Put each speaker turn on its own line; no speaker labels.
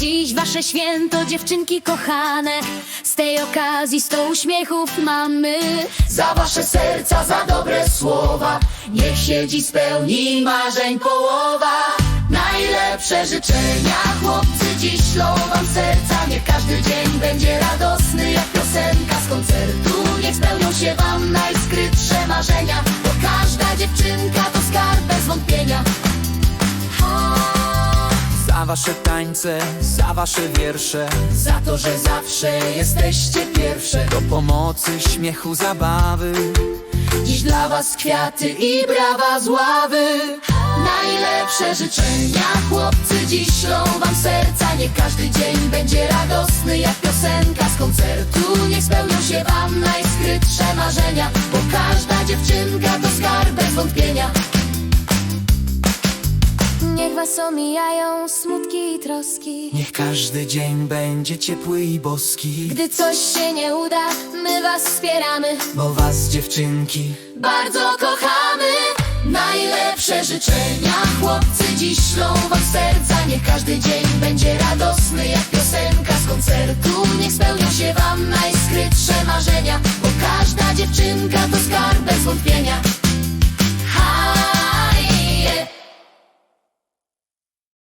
Dziś wasze święto, dziewczynki kochane. Z tej okazji sto uśmiechów mamy.
Za wasze serca, za dobre słowa. Niech się dziś spełni marzeń połowa. Najlepsze życzenia chłopcy dziś ślą wam serca. Niech każdy dzień będzie radosny jak piosenka z koncertu. Niech spełnią się wam najskrytsze marzenia dziewczynka to skarb bez wątpienia.
Za wasze tańce, za wasze wiersze.
Za to, że zawsze jesteście pierwsze.
Do pomocy, śmiechu, zabawy.
Dziś dla was kwiaty i brawa z ławy. Najlepsze życzenia chłopcy dziś ślą wam serca. Niech każdy dzień będzie radosny jak piosenka z koncertu. Niech spełnią się wam najskrytsze marzenia Bo każda dziewczynka to
Niech was omijają smutki i troski.
Niech każdy dzień będzie ciepły i boski.
Gdy coś się nie uda, my was wspieramy.
Bo was dziewczynki
Bardzo kochamy. Najlepsze życzenia chłopcy dziś ślą wam serca. Niech każdy dzień będzie radosny jak piosenka z koncertu. Niech spełnią się wam najskrytsze marzenia Bo każda dziewczynka to skarb bez wątpienia